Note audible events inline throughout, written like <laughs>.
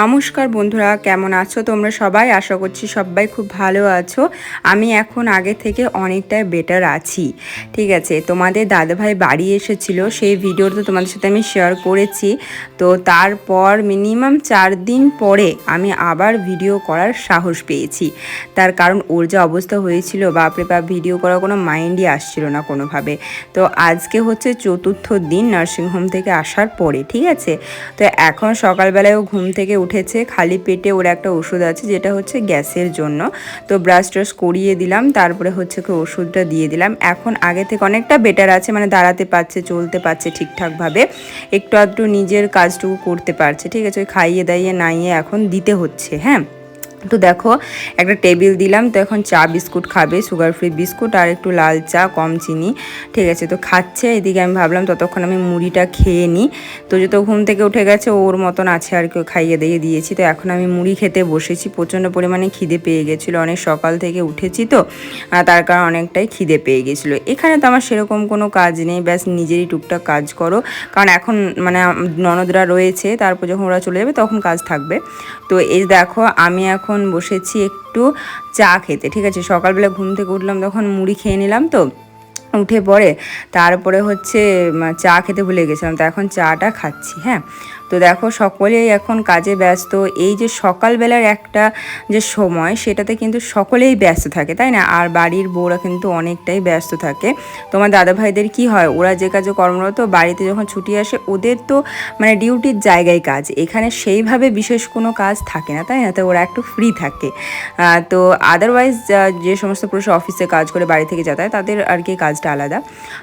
নমস্কার বন্ধুরা, কেমন আছো তোমরা সবাই? আশা করছি সবাই খুব ভালো আছো। আমি এখন আগে থেকে অনেকটাই বেটার আছি। ঠিক আছে, তোমাদের দাদাভাই বাড়ি এসেছিল, সেই ভিডিওটা তোমাদের সাথে আমি শেয়ার করেছি। তো তারপর মিনিমাম চার দিন পরে আমি আবার ভিডিও করার সাহস পেয়েছি। তার কারণ ওর যে অবস্থা হয়েছিল বাপরে বাপ ভিডিও করার কোনো মাইন্ডই আসছিল না কোনোভাবে। তো আজকে হচ্ছে চতুর্থ দিন নার্সিংহোম থেকে আসার পরে, ঠিক আছে? তো এখন সকালবেলায় ও ঘুম থেকে উঠেছে, খালি পেটে ওর একটা ওষুধ আছে যেটা হচ্ছে গ্যাসের জন্য। তো ব্রাশ ট্রাশ করিয়ে দিলাম, তারপরে হচ্ছে ওকে ওষুধটা দিয়ে দিলাম। এখন আগে থেকে অনেকটা বেটার আছে মানে দাঁড়াতে পারছে, চলতে পারছে ঠিকঠাকভাবে। একটু আধটু নিজের কাজটুকু করতে পারছে, ঠিক আছে? ওই খাইয়ে দাইয়ে নাইয়ে এখন দিতে হচ্ছে হ্যাঁ? তো দেখো, একটা টেবিল দিলাম, তো এখন চা, বিস্কুট খাবে সুগার ফ্রি বিস্কুট আর একটু লাল চা, কম চিনি, ঠিক আছে? তো খাচ্ছে, এদিকে আমি ভাবলাম ততক্ষণ আমি মুড়িটা খেয়ে নিই। তো যত ঘুম থেকে উঠে গেছে, ওর মতন আছে আর কেউ খাইয়ে দিয়ে দিয়েছি। তো এখন আমি মুড়ি খেতে বসেছি, প্রচণ্ড পরিমাণে খিদে পেয়ে গেছিল। অনেক সকাল থেকে উঠেছি তো তার কারণ অনেকটাই খিদে পেয়ে গেছিল। এখানে তো আমার সেরকম কোনো কাজ নেই, ব্যাস নিজেরই টুকটাক কাজ করো। কারণ এখন মানে ননদরা রয়েছে, তারপর যখন ওরা চলে যাবে তখন কাজ থাকবে। তো এই দেখো, আমি এখন এখন বসেছি একটু চা খেতে, ঠিক আছে? সকালবেলা ঘুম থেকে উঠলাম, তখন মুড়ি খেয়ে নিলাম তো। উঠে পড়ে, তারপরে হচ্ছে চা খেতে ভুলে গেছিলাম, তো এখন চাটা খাচ্ছি হ্যাঁ? তো দেখো, সকলেই এখন কাজে ব্যস্ত। এই যে সকালবেলার একটা যে সময়, সেটাতে কিন্তু সকলেই ব্যস্ত থাকে, তাই না? আর বাড়ির বউরা কিন্তু অনেকটাই ব্যস্ত থাকে। তোমার দাদা ভাইদের কি হয়? ওরা যে কাজে কর্মরত, বাড়িতে যখন ছুটি আসে, ওদের তো মানে ডিউটির জায়গায় কাজ। এখানে সেইভাবে বিশেষ কোনো কাজ থাকে না, তাই না? তো ওরা একটু ফ্রি থাকে। তো আদারওয়াইজ যে সমস্ত পুরুষ অফিসে কাজ করে বাড়ি থেকে যাতায় তাদের আর কি কাজটা আলাদা।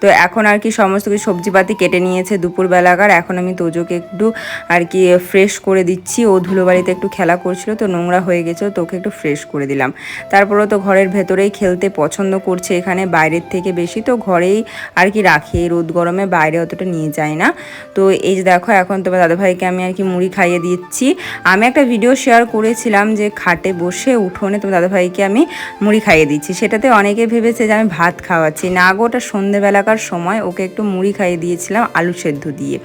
তো এখন আর কি সমস্ত কিছু সবজিপাতি কেটে নিয়েছে দুপুরবেলাকার। এখন আমি তোজোকে একটু আর কি ফ্রেশ করে দিচ্ছি। ও ধুলোবাড়িতে একটু খেলা করছিল, তো নোংরা হয়ে গেছে, তো ওকে একটু ফ্রেশ করে দিলাম। তারপরেও তো ঘরের ভেতরেই খেলতে পছন্দ করছে, এখানে বাইরের থেকে বেশি, তো ঘরেই আর কি রাখি। রোদ গরমে বাইরে অতটা নিয়ে যায় না। তো এই যে দেখো, এখন তোমার দাদাভাইকে আমি আর কি মুড়ি খাইয়ে দিচ্ছি। আমি একটা ভিডিও শেয়ার করেছিলাম যে খাটে বসে উঠোনে তোমার দাদাভাইকে আমি মুড়ি খাইয়ে দিচ্ছি। সেটাতে অনেকে ভেবেছে যে আমি ভাত খাওয়াচ্ছি। না গো, ওটা সন্ধেবেলাকার সময় ওকে একটু মুড়ি খাইয়ে দিয়েছিলাম আলু সেদ্ধ দিয়ে।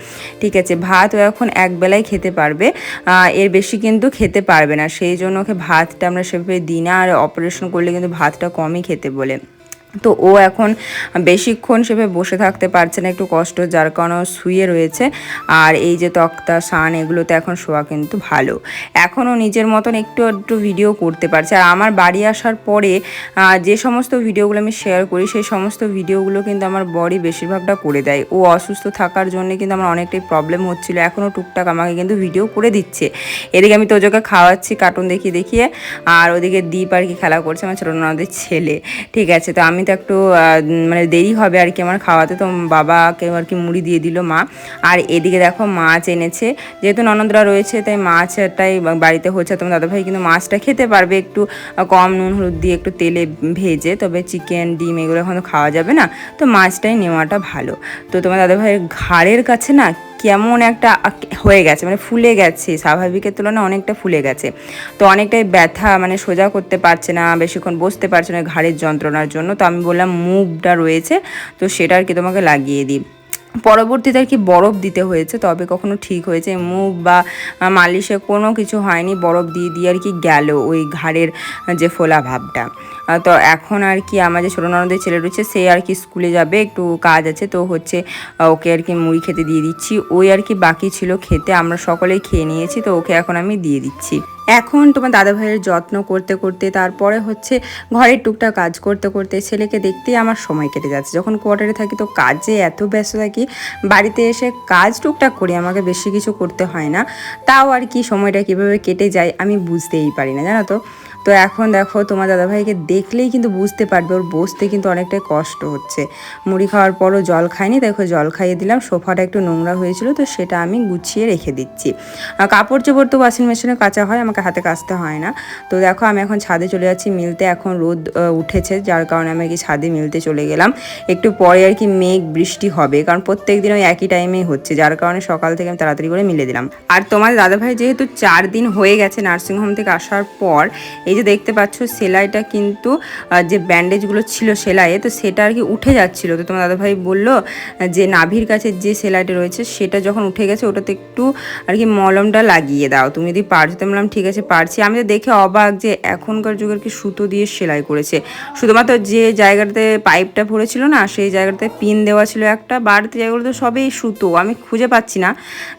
ঠিক আছে, ভাত ও এখন এক বেলায় খেতে পারবে। এর বেশি কিন্তু খেতে পারবে না। সেই জন্য ওকে ভাতটা আমরা সেভাবে দিই না। আর অপারেশন করলে কিন্তু ভাতটা কমই খেতে বলে। তো ও এখন বেশিক্ষণ সেভাবে বসে থাকতে পারছে না, একটু কষ্ট, যার কারণে শুয়ে রয়েছে। আর এই যে তক্তা সান এগুলোতে এখন শোয়া কিন্তু ভালো। এখনও নিজের মতন একটু একটু ভিডিও করতে পারছে। আর আমার বাড়ি আসার পরে যে সমস্ত ভিডিওগুলো আমি শেয়ার করি, সেই সমস্ত ভিডিওগুলো কিন্তু আমার বডি বেশিরভাগটা করে দেয়। ও অসুস্থ থাকার জন্য কিন্তু আমার অনেকটাই প্রবলেম হচ্ছিল। এখনও টুকটাক আমাকে কিন্তু ভিডিও করে দিচ্ছে। এদিকে আমি তোজোকে খাওয়াচ্ছি কার্টুন দেখিয়ে দেখিয়ে। আর ওদিকে দ্বীপ আর কি খেলা করছে, আমার ছোটো ননদের ছেলে। ঠিক আছে, তো আমি তো একটু মানে দেরি হবে আর কি আমার খাওয়াতে। তো বাবাকে আর কি মুড়ি দিয়ে দিল মা। আর এদিকে দেখো মাছ এনেছে। যেহেতু ননদরা রয়েছে, তাই মাছটাই বাড়িতে হচ্ছে। তোমার দাদাভাই কিন্তু মাছটা খেতে পারবে একটু কম নুন, হলুদ দিয়ে একটু তেলে ভেজে। তবে চিকেন, ডিম এগুলো এখন খাওয়া যাবে না। তো মাছটাই নেওয়াটা ভালো। তো তোমার দাদাভাইয়ের ঘাড়ের কাছে না কেমন একটা হয়ে গেছে মানে ফুলে গেছে। স্বাভাবিকের তুলনায় অনেকটা ফুলে গেছে। তো অনেকটাই ব্যথা মানে সোজা করতে পারছে না, বেশিক্ষণ বসতে পারছে না ঘাড়ের যন্ত্রণার জন্য। তো আমি বললাম মুভটা রয়েছে, তো সেটা আর কি তোমাকে লাগিয়ে দিই। পরবর্তীতে আর কি বরফ দিতে হয়েছে, তবে কখনো ঠিক হয়েছে। মুখ বা মালিশে কোনো কিছু হয়নি, বরফ দিয়ে দিয়ে আর কি গেল ওই ঘাড়ের যে ফোলা ভাবটা। তো এখন আর কি আমার যে ছোটো ননদের ছেলে রয়েছে, সে আর কি স্কুলে যাবে, একটু কাজ আছে, তো হচ্ছে ওকে আর কি মুড়ি খেতে দিয়ে দিচ্ছি। ওই আর কি বাকি ছিল খেতে, আমরা সকলেই খেয়ে নিয়েছি, তো ওকে এখন আমি দিয়ে দিচ্ছি। এখন তোমার দাদা ভাইয়ের যত্ন করতে করতে, তারপরে হচ্ছে ঘরের টুকটা কাজ করতে করতে ছেলেকে দেখতেই আমার সময় কেটে যাচ্ছে। যখন কোয়ার্টারে থাকি তো কাজে এত ব্যস্ত থাকি, বাড়িতে এসে কাজ টুকটাক করি, আমাকে বেশি কিছু করতে হয় না। তাও আর কি সময়টা কীভাবে কেটে যায় আমি বুঝতেই পারি না, জানো তো? তো এখন দেখো, তোমার দাদাভাইকে দেখলেই কিন্তু বুঝতে পারবে, ওর বসতে কিন্তু অনেকটাই কষ্ট হচ্ছে। মুড়ি খাওয়ার পরও জল খায়নি দেখো জল খাইয়ে দিলাম, সোফাটা একটু নোংরা হয়েছিল, তো সেটা আমি গুছিয়ে রেখে দিচ্ছি। কাপড় চোপড় তো ওয়াশিং মেশিনে কাচা হয়, আমাকে হাতে কাচতে হয় না। তো দেখো, আমি এখন ছাদে চলে যাচ্ছি, মিলতে এখন রোদ উঠেছে, যার কারণে আমি আর কি ছাদে মিলতে চলে গেলাম। একটু পরে আর কি মেঘ, বৃষ্টি হবে, কারণ প্রত্যেক দিন ওই একই টাইমেই হচ্ছে, যার কারণে সকাল থেকে আমি তাড়াতাড়ি করে মিলে দিলাম। আর তোমার দাদাভাই যেহেতু চার দিন হয়ে গেছে নার্সিংহোম থেকে আসার পর, এই যে দেখতে পাচ্ছ সেলাইটা কিন্তু যে ব্যান্ডেজগুলো ছিল সেলাইয়ে, তো সেটা আর কি উঠে যাচ্ছিল। তো তোমার দাদাভাই বলল যে নাভির কাছে যে সেলাইটা রয়েছে, সেটা যখন উঠে গেছে, ওটাতে একটু আর কি মলমটা লাগিয়ে দাও। তুমি যদি পারছ, তো বললাম, ঠিক আছে, পারছি। আমি তো দেখে অবাক যে এখনকার যুগের কি সুতো দিয়ে সেলাই করেছে। শুধুমাত্র যে জায়গাটাতে পাইপটা পড়েছিল না, সেই জায়গাটাতে পিন দেওয়া ছিল একটা, বাড়তি জায়গাগুলো তো সবই সুতো। আমি খুঁজে পাচ্ছি না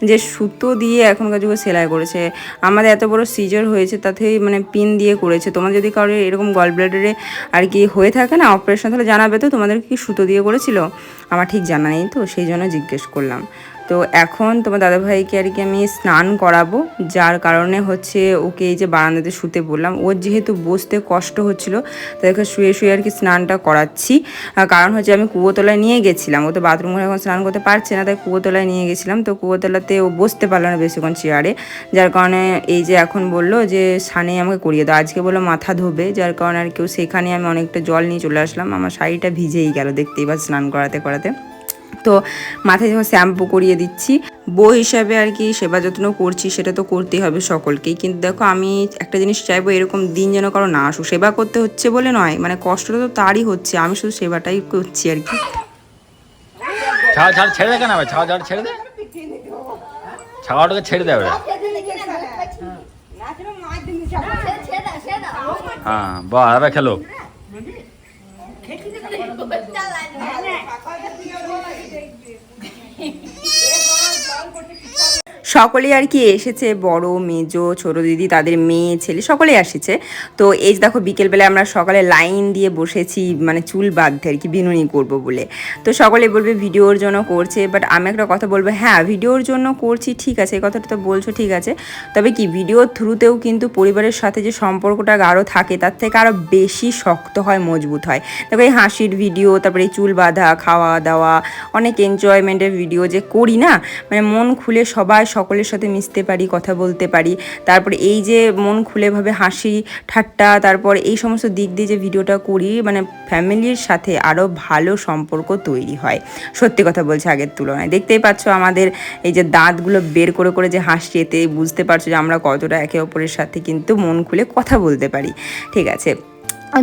যে সুতো দিয়ে এখনকার যুগে সেলাই করেছে। আমাদের এত বড় সিজার হয়েছে, তাতেই মানে পিন দিয়ে করেছে। তোমার যদি কারও এরকম গল ব্লাডারে আর কি হয়ে থাকে না অপারেশন তাহলে জানাবে তো তোমাদের কি সুতো দিয়ে করেছিল? আমার ঠিক জানা নেই তো, সেই জন্য জিজ্ঞেস করলাম। তো এখন তোমার দাদাভাইকে আর কি আমি স্নান করাবো, যার কারণে হচ্ছে ওকে এই যে বারান্দাতে শুতে বললাম। ওর যেহেতু বসতে কষ্ট হচ্ছিল তাদেরকে শুয়ে শুয়ে আর কি স্নানটা করাচ্ছি। কারণ হচ্ছে আমি কুয়োতলায় নিয়ে গেছিলাম, ও তো বাথরুম ঘরে এখন স্নান করতে পারছে না, তাই কুয়োতলায় নিয়ে গেছিলাম। তো কুয়োতলাতে ও বসতে পারল না বেশিক্ষণ চেয়ারে, যার কারণে এই যে এখন বলল যে, সানে আমাকে করিয়ে দাও। আজকে বলল মাথা ধোবে, যার কারণে আর কেউ সেখানে আমি অনেকটা জল নিয়ে চলে আসলাম। আমার শাড়িটা ভিজেই গেল দেখতেই বা স্নান করাতে করাতে। তো মাথায় যখন শ্যাম্পু করিয়ে দিচ্ছি। বউ হিসাবে আর কি সেবা যত্ন করছি সেটা তো করতেই হবে সকলকেই। কিন্তু দেখো আমি একটা জিনিস চাইব এরকম দিন যেন কারও না আসুক। সেবা করতে হচ্ছে বলে নয় মানে কষ্টটা তো তারই হচ্ছে। আমি শুধু সেবাটাই করছি আর কি। ছেড়ে দে কেন আবার? ছাওয়া ঝাড় ছেড়ে দে। ছাওয়াটাকে ছেড়ে দেবে হ্যাঁ বা এবার খেলো <laughs> <laughs> সকলেই আর কি এসেছে, বড়, মেজো, ছোট দিদি, তাদের মেয়ে, ছেলে, সকলেই এসেছে তো এই দেখো, বিকেলবেলায় আমরা সকালে লাইন দিয়ে বসেছি মানে চুল বাঁধতে আর কি, বিনুনি করব বলে। তো সকলে বলবে ভিডিওর জন্য করছে বাট আমি একটা কথা বলব হ্যাঁ ভিডিওর জন্য করছি, ঠিক আছে, এই কথাটা তো বলছো, ঠিক আছে। তবে কি ভিডিওর থ্রুতেও কিন্তু পরিবারের সাথে যে সম্পর্কটা গাঢ় থাকে, তার থেকে আরও বেশি শক্ত হয়, মজবুত হয়। দেখো, এই হাসির ভিডিও, তারপরে চুল বাঁধা খাওয়া দাওয়া অনেক এনজয়মেন্টের ভিডিও যে করি না মানে মন খুলে সবাই সকলের সাথে মিশতে পারি, কথা বলতে পারি। তারপরে এই যে মন খুলেভাবে হাসি, ঠাট্টা, তারপর এই সমস্ত দিক দিয়ে যে ভিডিওটা করি মানে ফ্যামিলির সাথে আরও ভালো সম্পর্ক তৈরি হয়। সত্যি কথা বলছি আগের তুলনায়। দেখতেই পাচ্ছ আমাদের এই যে দাঁতগুলো বের করে করে যে হাসি এতে বুঝতে পারছ যে আমরা কতটা একে অপরের সাথে কিন্তু মন খুলে কথা বলতে পারি। ঠিক আছে?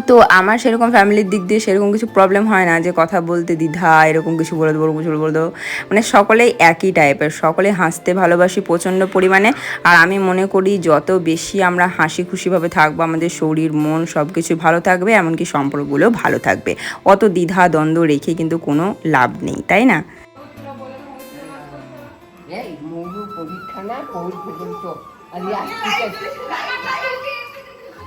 তো আমার সেরকম ফ্যামিলির দিক দিয়ে সেরকম কিছু প্রবলেম হয় না যে কথা বলতে দ্বিধা, এরকম কিছু বলে দেবো কিছু বলে দেবো। মানে সকলেই একই টাইপের সকলে হাসতে ভালোবাসি প্রচণ্ড পরিমাণে। আর আমি মনে করি যত বেশি আমরা হাসি খুশিভাবে থাকব, আমাদের শরীর, মন সব কিছু ভালো থাকবে, এমনকি সম্পর্কগুলো ভালো থাকবে। অত দ্বিধা দ্বন্দ্ব রেখে কিন্তু কোনো লাভ নেই, তাই না? এই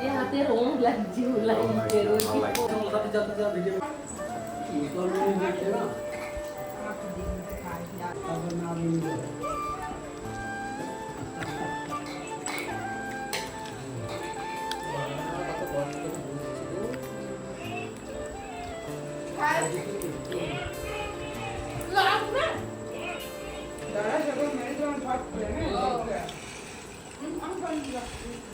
এ হাতের ওম লাগছে লাগছে ও খাবার ওকে কই জিনিস কত বুড়ি আমি